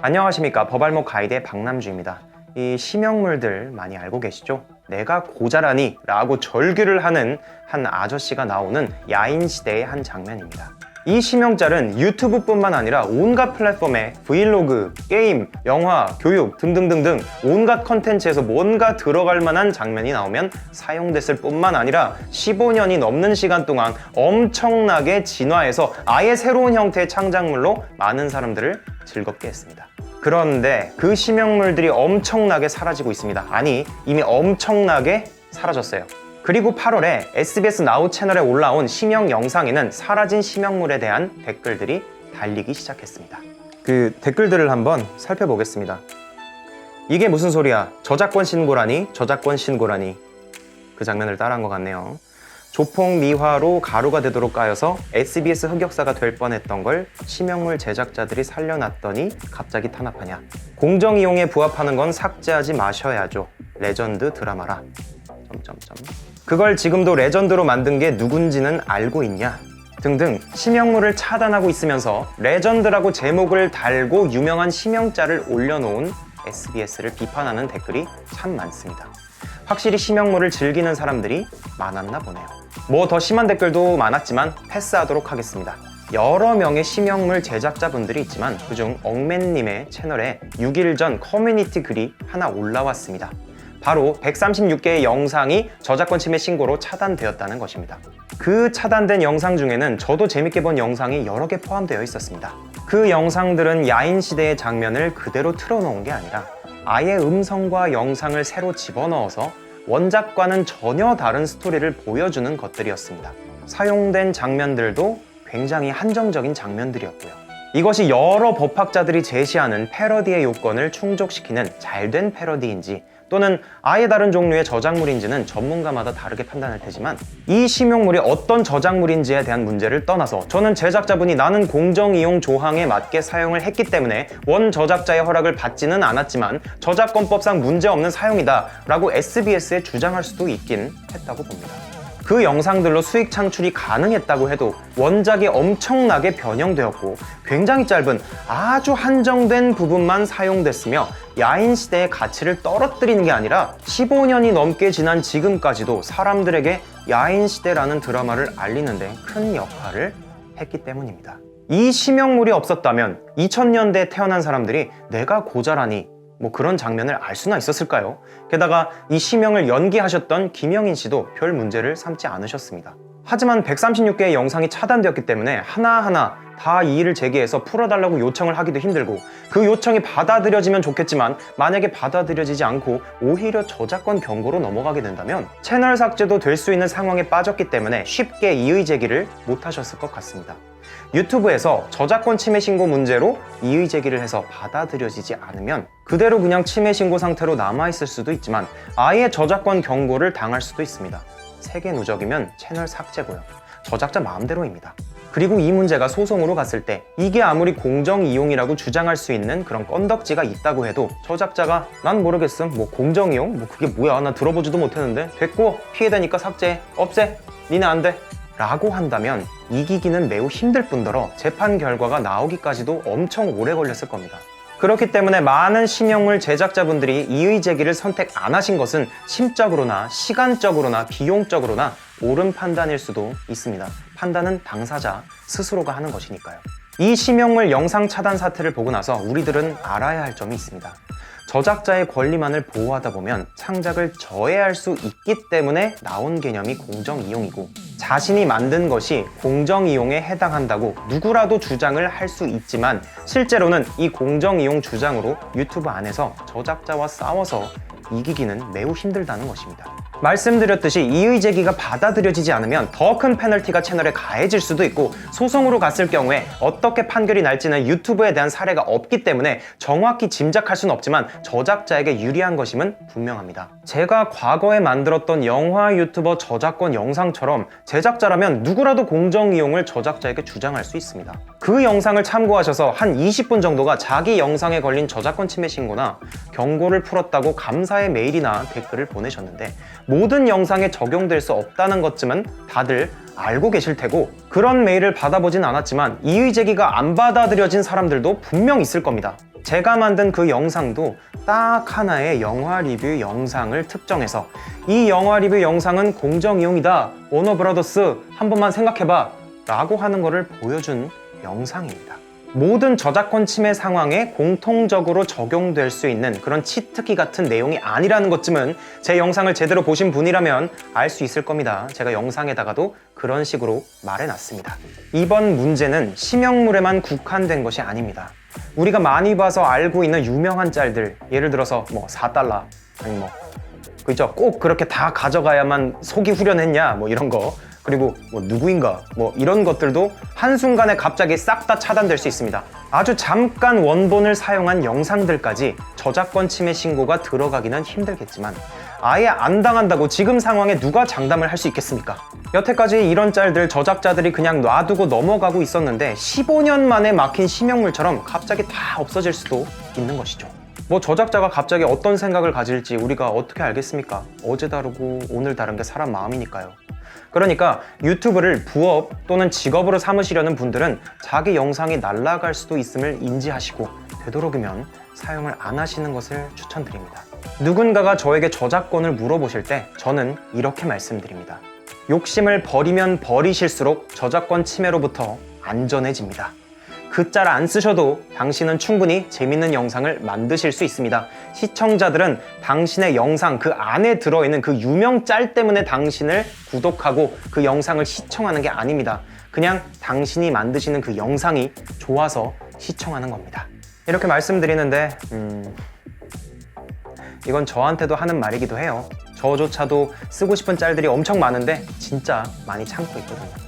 안녕하십니까 버발목 가이드의 박남주입니다. 이 심형물들 많이 알고 계시죠? 내가 고자라니 라고 절규를 하는 한 아저씨가 나오는 야인시대의 한 장면입니다. 이 심형짤은 유튜브뿐만 아니라 온갖 플랫폼에 브이로그, 게임, 영화, 교육 등등등등 온갖 컨텐츠에서 뭔가 들어갈 만한 장면이 나오면 사용됐을 뿐만 아니라 15년이 넘는 시간 동안 엄청나게 진화해서 아예 새로운 형태의 창작물로 많은 사람들을 즐겁게 했습니다. 그런데 그 심형물들이 엄청나게 사라지고 있습니다. 아니, 이미 엄청나게 사라졌어요. 그리고 8월에 SBS 나우 채널에 올라온 심형 영상에는 사라진 심형물에 대한 댓글들이 달리기 시작했습니다. 그 댓글들을 한번 살펴보겠습니다. 이게 무슨 소리야? 저작권 신고라니? 저작권 신고라니? 그 장면을 따라한 것 같네요. 조폭 미화로 가루가 되도록 까여서 SBS 흑역사가 될 뻔했던 걸 심형물 제작자들이 살려놨더니 갑자기 탄압하냐. 공정 이용에 부합하는 건 삭제하지 마셔야죠. 레전드 드라마라. 점점점. 그걸 지금도 레전드로 만든 게 누군지는 알고 있냐? 등등 심형물을 차단하고 있으면서 레전드라고 제목을 달고 유명한 심형자를 올려놓은 SBS를 비판하는 댓글이 참 많습니다. 확실히 심형물을 즐기는 사람들이 많았나 보네요. 뭐 더 심한 댓글도 많았지만 패스하도록 하겠습니다. 여러 명의 심형물 제작자분들이 있지만 그중 엉맨님의 채널에 6일 전 커뮤니티 글이 하나 올라왔습니다. 바로 136개의 영상이 저작권 침해 신고로 차단되었다는 것입니다. 그 차단된 영상 중에는 저도 재밌게 본 영상이 여러 개 포함되어 있었습니다. 그 영상들은 야인 시대의 장면을 그대로 틀어놓은 게 아니라 아예 음성과 영상을 새로 집어넣어서 원작과는 전혀 다른 스토리를 보여주는 것들이었습니다. 사용된 장면들도 굉장히 한정적인 장면들이었고요. 이것이 여러 법학자들이 제시하는 패러디의 요건을 충족시키는 잘된 패러디인지 또는 아예 다른 종류의 저작물인지는 전문가마다 다르게 판단할 테지만 이 심용물이 어떤 저작물인지에 대한 문제를 떠나서 저는 제작자분이 나는 공정 이용 조항에 맞게 사용을 했기 때문에 원 저작자의 허락을 받지는 않았지만 저작권법상 문제없는 사용이다 라고 SBS에 주장할 수도 있긴 했다고 봅니다. 그 영상들로 수익 창출이 가능했다고 해도 원작이 엄청나게 변형되었고 굉장히 짧은 아주 한정된 부분만 사용됐으며 야인 시대의 가치를 떨어뜨리는 게 아니라 15년이 넘게 지난 지금까지도 사람들에게 야인 시대라는 드라마를 알리는데 큰 역할을 했기 때문입니다. 이 심형물이 없었다면 2000년대에 태어난 사람들이 내가 고자라니 뭐 그런 장면을 알 수나 있었을까요? 게다가 이 심형을 연기하셨던 김영인 씨도 별 문제를 삼지 않으셨습니다. 하지만 136개의 영상이 차단되었기 때문에 하나하나 다 이의를 제기해서 풀어달라고 요청을 하기도 힘들고 그 요청이 받아들여지면 좋겠지만 만약에 받아들여지지 않고 오히려 저작권 경고로 넘어가게 된다면 채널 삭제도 될 수 있는 상황에 빠졌기 때문에 쉽게 이의 제기를 못 하셨을 것 같습니다. 유튜브에서 저작권 침해 신고 문제로 이의 제기를 해서 받아들여지지 않으면 그대로 그냥 침해 신고 상태로 남아있을 수도 있지만 아예 저작권 경고를 당할 수도 있습니다. 세계 누적이면 채널 삭제고요. 저작자 마음대로입니다. 그리고 이 문제가 소송으로 갔을 때 이게 아무리 공정 이용이라고 주장할 수 있는 그런 건덕지가 있다고 해도 저작자가 난 모르겠음 뭐 공정 이용 뭐 그게 뭐야 나 들어보지도 못했는데 됐고 피해되니까 삭제 없애 니네 안돼 라고 한다면 이기기는 매우 힘들 뿐더러 재판 결과가 나오기까지도 엄청 오래 걸렸을 겁니다. 그렇기 때문에 많은 심형물 제작자분들이 이의 제기를 선택 안 하신 것은 심적으로나 시간적으로나 비용적으로나 옳은 판단일 수도 있습니다. 판단은 당사자 스스로가 하는 것이니까요. 이 심형물 영상 차단 사태를 보고 나서 우리들은 알아야 할 점이 있습니다. 저작자의 권리만을 보호하다 보면 창작을 저해할 수 있기 때문에 나온 개념이 공정이용이고 자신이 만든 것이 공정이용에 해당한다고 누구라도 주장을 할 수 있지만 실제로는 이 공정이용 주장으로 유튜브 안에서 저작자와 싸워서 이기기는 매우 힘들다는 것입니다. 말씀드렸듯이 이의 제기가 받아들여지지 않으면 더 큰 페널티가 채널에 가해질 수도 있고 소송으로 갔을 경우에 어떻게 판결이 날지는 유튜브에 대한 사례가 없기 때문에 정확히 짐작할 수는 없지만 저작자에게 유리한 것임은 분명합니다. 제가 과거에 만들었던 영화 유튜버 저작권 영상처럼 제작자라면 누구라도 공정 이용을 저작자에게 주장할 수 있습니다. 그 영상을 참고하셔서 한 20분 정도가 자기 영상에 걸린 저작권 침해 신고나 경고를 풀었다고 감사의 메일이나 댓글을 보내셨는데 모든 영상에 적용될 수 없다는 것쯤은 다들 알고 계실 테고 그런 메일을 받아보진 않았지만 이의 제기가 안 받아들여진 사람들도 분명 있을 겁니다. 제가 만든 그 영상도 딱 하나의 영화 리뷰 영상을 특정해서 이 영화 리뷰 영상은 공정 이용이다. 워너브라더스 한 번만 생각해봐. 라고 하는 거를 보여준 영상입니다. 모든 저작권 침해 상황에 공통적으로 적용될 수 있는 그런 치트키 같은 내용이 아니라는 것쯤은 제 영상을 제대로 보신 분이라면 알 수 있을 겁니다. 제가 영상에다가도 그런 식으로 말해놨습니다. 이번 문제는 심형물에만 국한된 것이 아닙니다. 우리가 많이 봐서 알고 있는 유명한 짤들, 예를 들어서 뭐 4달러, 아니 뭐 그죠? 꼭 그렇게 다 가져가야만 속이 후련했냐 뭐 이런 거 그리고 뭐 누구인가 뭐 이런 것들도 한순간에 갑자기 싹 다 차단될 수 있습니다 아주 잠깐 원본을 사용한 영상들까지 저작권 침해 신고가 들어가기는 힘들겠지만 아예 안 당한다고 지금 상황에 누가 장담을 할 수 있겠습니까? 여태까지 이런 짤들 저작자들이 그냥 놔두고 넘어가고 있었는데 15년 만에 막힌 심형물처럼 갑자기 다 없어질 수도 있는 것이죠. 뭐 저작자가 갑자기 어떤 생각을 가질지 우리가 어떻게 알겠습니까? 어제 다르고 오늘 다른 게 사람 마음이니까요. 그러니까 유튜브를 부업 또는 직업으로 삼으시려는 분들은 자기 영상이 날아갈 수도 있음을 인지하시고 되도록이면 사용을 안 하시는 것을 추천드립니다. 누군가가 저에게 저작권을 물어보실 때 저는 이렇게 말씀드립니다. 욕심을 버리면 버리실수록 저작권 침해로부터 안전해집니다. 그짤안 쓰셔도 당신은 충분히 재밌는 영상을 만드실 수 있습니다. 시청자들은 당신의 영상 그 안에 들어있는 그 유명 짤 때문에 당신을 구독하고 그 영상을 시청하는 게 아닙니다. 그냥 당신이 만드시는 그 영상이 좋아서 시청하는 겁니다. 이렇게 말씀드리는데, 음, 이건 저한테도 하는 말이기도 해요. 저조차도 쓰고 싶은 짤들이 엄청 많은데 진짜 많이 참고 있거든요.